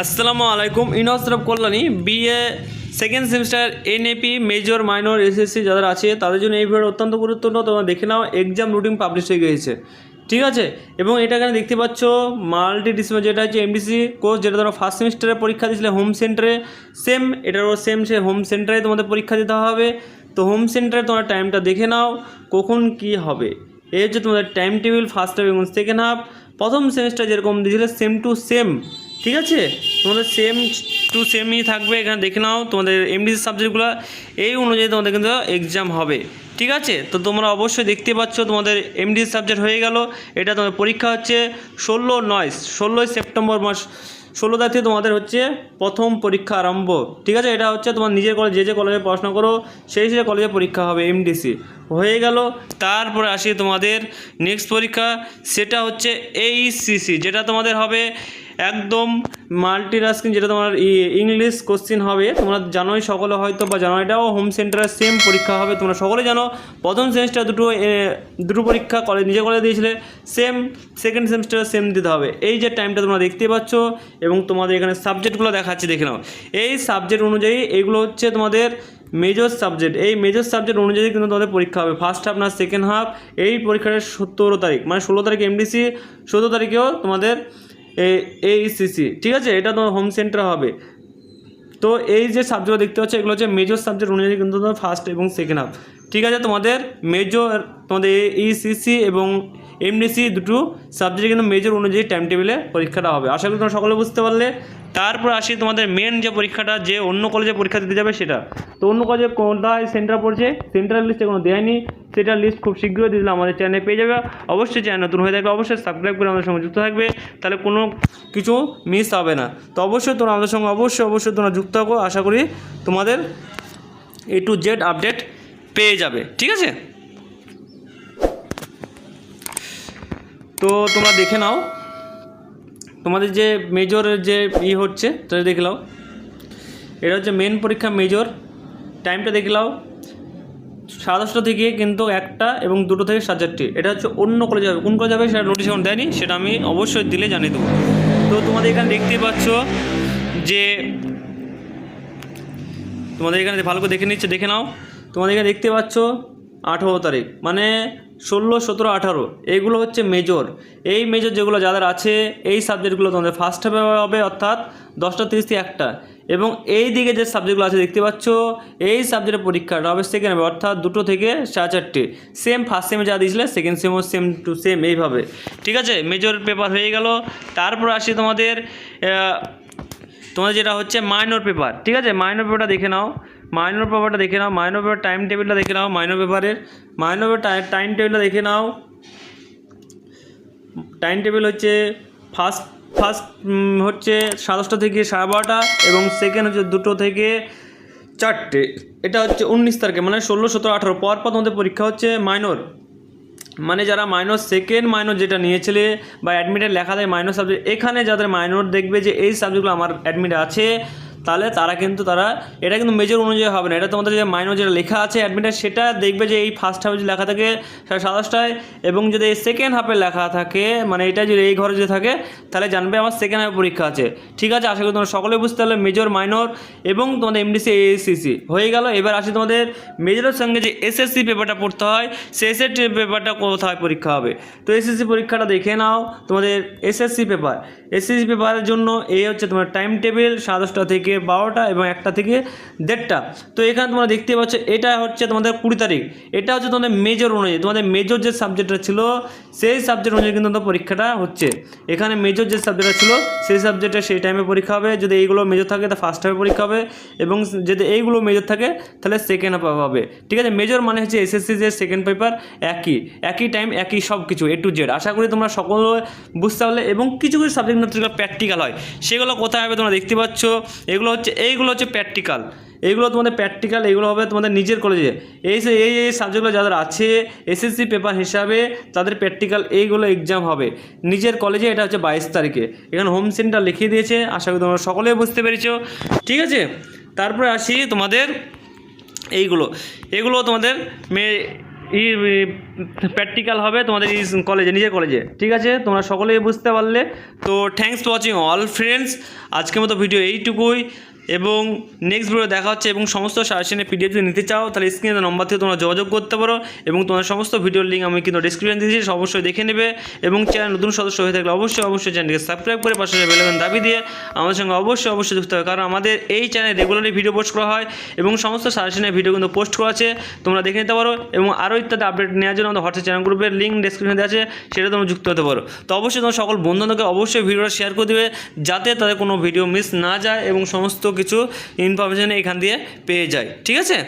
আসসালামু আলাইকুম ইনসরফ Kalyani BA second semester NEP major minor SSC যাদের আছে, তাদের জন্য এই ভিডিও অত্যন্ত গুরুত্বপূর্ণ। তোমরা দেখে নাও এক্সাম রুটিন পাবলিশ হয়ে গিয়েছে। ঠিক আছে? এবং এটা এখানে দেখতে পাচ্ছ মাল্টি ডিসিপ্লিন যেটা হচ্ছে এমডিসি কোর্স যেটা তোমরা ফার্স্ট সেমিস্টারে পরীক্ষা দিয়েছিলে হোম সেন্টারে সেম এটারও সেম সে হোম সেন্টারে তোমাদের পরীক্ষা দিতে হবে। তো হোম সেন্টারে তোমরা টাইমটা দেখে নাও, কখন কি হবে। এই হচ্ছে তোমাদের টাইম টেবিল ফার্স্ট হাফ এবং সেকেন্ড হাফ প্রথম সেমিস্টার যেরকম দিয়েছিলে সেম টু সেম ঠিক আছে? তোমাদের সেম টু সেমই থাকবে, এখানে দেখে নাও, তোমাদের এমডিসি সাবজেক্টগুলো এই অনুযায়ী তোমাদের কিন্তু এক্সাম হবে। ঠিক আছে? তো তোমরা অবশ্যই দেখতে পাচ্ছ, তোমাদের এমডিসি সাবজেক্ট হয়ে গেল। এটা তোমাদের পরীক্ষা হচ্ছে ষোলো নয়, ষোলোই সেপ্টেম্বর মাস, ষোলো তারিখ তোমাদের হচ্ছে প্রথম পরীক্ষা আরম্ভ। ঠিক আছে? এটা হচ্ছে তোমার নিজের কলেজ যে যে কলেজে পড়াশোনা করো, সেই সেই কলেজে পরীক্ষা হবে এমডিসি হয়ে গেল। তারপরে আসি তোমাদের নেক্সট পরীক্ষা, সেটা হচ্ছে এইসিসি যেটা তোমাদের হবে একদম মাল্টি টাস্কিং যেটা তোমার ইংলিশ কোশ্চিন হবে, তোমরা জানোই সকলে হয়তো বা জানো এটাও হোম সেন্টারে সেম পরীক্ষা হবে, তোমরা সকলে জানো, প্রথম সেমিস্টার দুটো দুটো পরীক্ষা কলেজ নিজে কলেজে দিয়েছিলে সেম সেকেন্ড সেমিস্টারে সেম দিতে হবে। এই যে টাইমটা তোমরা দেখতে পাচ্ছ, এবং তোমাদের এখানে সাবজেক্টগুলো দেখাচ্ছি, দেখে নাও। এই সাবজেক্ট অনুযায়ী এইগুলো হচ্ছে তোমাদের মেজর সাবজেক্ট এই মেজর সাবজেক্ট অনুযায়ী কিন্তু তোমাদের পরীক্ষা হবে ফার্স্ট হাফ না সেকেন্ড হাফ এই পরীক্ষাটা সতেরো তারিখ মানে ষোলো তারিখ এমডিসি সতেরো তারিখেও তোমাদের এইসিসি ঠিক আছে? এটা তোমার হোম সেন্টার হবে। তো এই যে সাবজেক্ট দেখতে পাচ্ছ, এগুলো হচ্ছে মেজর সাবজেক্ট অনুযায়ী কিন্তু তোমার ফার্স্ট এবং সেকেন্ড হাফ ঠিক আছে? তোমাদের মেজর তোমাদের ইসিসি এবং এমডিসি দুটো সাবজেক্ট কিন্তু মেজর অনুযায়ী টাইম টেবিলে পরীক্ষাটা হবে। আশা করি তোমরা সকলে বুঝতে পারলে। তারপর আসি তোমাদের মেন যে পরীক্ষাটা, যে অন্য কলেজে পরীক্ষা দিতে যাবে সেটা। তো অন্য কলেজে কোনটায় সেন্টার পড়ছে? সেন্টারের লিস্টে কোনো দেয়নি সেটার লিস্ট খুব শীঘ্রই দিলে আমাদের চ্যানেলে পেয়ে যাবে। অবশ্যই চ্যানেল নতুন হয়ে থাকবে অবশ্যই সাবস্ক্রাইব করে আমাদের সঙ্গে যুক্ত থাকবে। তাহলে কোনো কিছু মিস হবে না। তো অবশ্যই তোমরা আমাদের সঙ্গে অবশ্যই অবশ্যই তোমরা যুক্ত থাকো। আশা করি তোমাদের এ টু জেড আপডেট পেয়ে যাবে। ঠিক আছে? তো তোমরা দেখে নাও। তোমাদের যে মেজরের যে ই হচ্ছে সেটা দেখে নাও। এটা হচ্ছে মেন পরীক্ষা মেজর টাইমটা দেখে নাও। সাড়ে দশটা থেকে কিন্তু একটা এবং দুটো থেকে সাড়ে চারটে এটা হচ্ছে অন্য কলেজে যাবে। কোন কলেজে যাবে সেটা নোটিশ এখন দেয়নি, সেটা আমি অবশ্যই দিলে জানিয়ে দেবো। তো তোমাদের এখানে দেখতেই পাচ্ছ যে, তোমাদের এখানে ভালো করে দেখে নিচ্ছে, দেখে নাও। তোমাদের এখানে দেখতে পাচ্ছ আঠেরো তারিখ। মানে ষোলো, সতেরো, আঠারো এইগুলো হচ্ছে মেজর এই মেজর যেগুলো যাদের আছে, এই সাবজেক্টগুলো তোমাদের ফার্স্ট হাফে হবে অর্থাৎ দশটা তিরিশ থেকে একটা। এবং এই দিকে যে সাবজেক্টগুলো আছে, দেখতে পাচ্ছ, এই সাবজেক্টের পরীক্ষাটা হবে সেকেন্ড হবে অর্থাৎ দুটো থেকে সাড়ে চারটে। সেম ফার্স্ট সেমে যা দিয়েছিলে সেকেন্ড সেমও সেম টু সেম এইভাবে। ঠিক আছে? মেজর পেপার হয়ে গেল। তারপর আসি তোমাদের তোমাদের যেটা হচ্ছে মাইনর পেপার ঠিক আছে? মাইনর পেপারটা দেখে নাও। মাইনর পেপারটা দেখে নাও মাইনর পেপার টাইম টেবিলটা দেখে নাও মাইনর পেপারের মাইনর পেপার টাইম টেবিলটা দেখে নাও। টাইম টেবিল হচ্ছে ফার্স্ট ফার্স্ট হচ্ছে সাড়ে দশটা থেকে সাড়ে বারোটা এবং সেকেন্ড হচ্ছে দুটো থেকে চারটে। এটা হচ্ছে উনিশ তারিখে মানে ষোলো, সতেরো, আঠারো। পর তোমাদের পরীক্ষা হচ্ছে মাইনর মানে যারা মাইনর সেকেন্ড মাইনর যেটা নিয়েছিলে বা অ্যাডমিটে লেখা দেয় মাইনর সাবজেক্ট এখানে যাদের মাইনর দেখবে যে এই সাবজেক্টগুলো আমার অ্যাডমিট আছে তাহলে তারা কিন্তু তারা, এটা কিন্তু মেজর অনুযায়ী হবে না। এটা তোমাদের যে মাইনর যেটা লেখা আছে অ্যাডমিটে সেটা দেখবে যে এই ফার্স্ট হাফে যদি লেখা থাকে সাতাশটায় এবং যদি সেকেন্ড হাফে লেখা থাকে মানে এটা যদি এই ঘরে যদি থাকে, তাহলে জানবে আমার সেকেন্ড হাফে পরীক্ষা আছে। ঠিক আছে, আশা করি তোমরা সকলে বুঝতে পারলে মেজর মাইনর এবং তোমাদের এমডিসি এএসসিসি হয়ে গেল, এবার আসি তোমাদের মেজরের সঙ্গে যে এসএসসি পেপারটা পড়তে হয় সেই এসএসসি পেপারটা কোথায় পরীক্ষা হবে? তো এসএসসি পরীক্ষাটা দেখে নাও, তোমাদের এসএসসি পেপার এসএসসি পেপারের জন্য এই হচ্ছে তোমার টাইম টেবিল সাড়ে দশটা থেকে বারোটা এবং একটা থেকে দেড়টা। তো এখানে তোমরা দেখতে পাচ্ছ, এটা হচ্ছে তোমাদের কুড়ি তারিখ। এটা হচ্ছে তোমাদের মেজর অনুযায়ী, তোমাদের মেজর যে সাবজেক্টটা ছিল, সেই সাবজেক্ট অনুযায়ী কিন্তু তোমাদের পরীক্ষাটা হচ্ছে। এখানে মেজর যে সাবজেক্টটা ছিল, সেই সাবজেক্টে সেই টাইমে পরীক্ষা হবে। যদি এইগুলো মেজর থাকে তা ফার্স্ট হাফে পরীক্ষা হবে। এবং যদি এইগুলো মেজর থাকে, তাহলে সেকেন্ড হাফ হবে। ঠিক আছে? মেজর মানে হচ্ছে এসএসসি যে সেকেন্ড পেপার একই। একই টাইম একই সব কিছু এ টু জেড আশা করি তোমরা সকলে বুঝতে পারলে। এবং কিছু কিছু সাবজেক্ট প্র্যাকটিক্যাল হয়। সেগুলো কোথায় হবে তোমরা দেখতে পাচ্ছ। এগুলো হচ্ছে, এইগুলো হচ্ছে প্র্যাকটিক্যাল এইগুলো তোমাদের প্র্যাকটিক্যাল এইগুলো হবে তোমাদের নিজের কলেজে এই এই এই সাবজেক্টগুলো যাদের আছে এসএসসি পেপার হিসাবে তাদের প্র্যাকটিক্যাল এইগুলো এক্সাম হবে। নিজের কলেজে এটা হচ্ছে বাইশ তারিখে। এখানে হোম সেন্টার লিখিয়ে দিয়েছে, আশা করি তোমরা সকলেই বুঝতে পেরেছ। ঠিক আছে? তারপরে আসি তোমাদের এইগুলো। এগুলো তোমাদের মে ই প্র্যাকটিক্যাল হবে তোমাদের কলেজে নিজের কলেজে ঠিক আছে? তোমরা সকলেই বুঝতে পারলে। তো থ্যাংকস ওয়াচিং অল ফ্রেন্ডস আজকের মতো ভিডিও এইটুকুই। এবং নেক্সট ভিডিও দেখা হচ্ছে এবং সমস্ত সাজেশনের পিডিএফ যদি নিতে চাও, তাহলে স্ক্রিনে নম্বর থেকে তোমরা যোগাযোগ করতে পারো এবং তোমার সমস্ত ভিডিওর লিঙ্ক আমি কিন্তু ডিসক্রিপশন দিয়েছি অবশ্যই দেখে নেবে এবং চ্যানেল নতুন সদস্য হয়ে থাকলে অবশ্যই অবশ্যই চ্যানেলকে সাবস্ক্রাইব করে পাশে বেলাবেন দাবি দিয়ে আমাদের সঙ্গে অবশ্যই অবশ্যই যুক্ত হবে কারণ আমাদের এই চ্যানেলে রেগুলারলি ভিডিও পোস্ট করা হয় এবং সমস্ত সাজেশনের ভিডিও কিন্তু পোস্ট করা আছে, তোমরা দেখে নিতে পারো এবং আরও ইত্যাদি আপডেট নেওয়ার জন্য আমাদের হোয়াটসঅ্যাপ চ্যানেল গ্রুপের লিঙ্ক ডিসক্রিপশনে দেওয়া আছে, সেটা তোমরা যুক্ত হতে পারো। তো অবশ্যই তোমার সকল বন্ধুদেরকে অবশ্যই ভিডিওটা শেয়ার করে দেবে, যাতে তাদের কোনো ভিডিও মিস না যায় এবং সমস্ত কিছু ইনফরমেশান এখান দিয়ে পেয়ে যায় ঠিক আছে?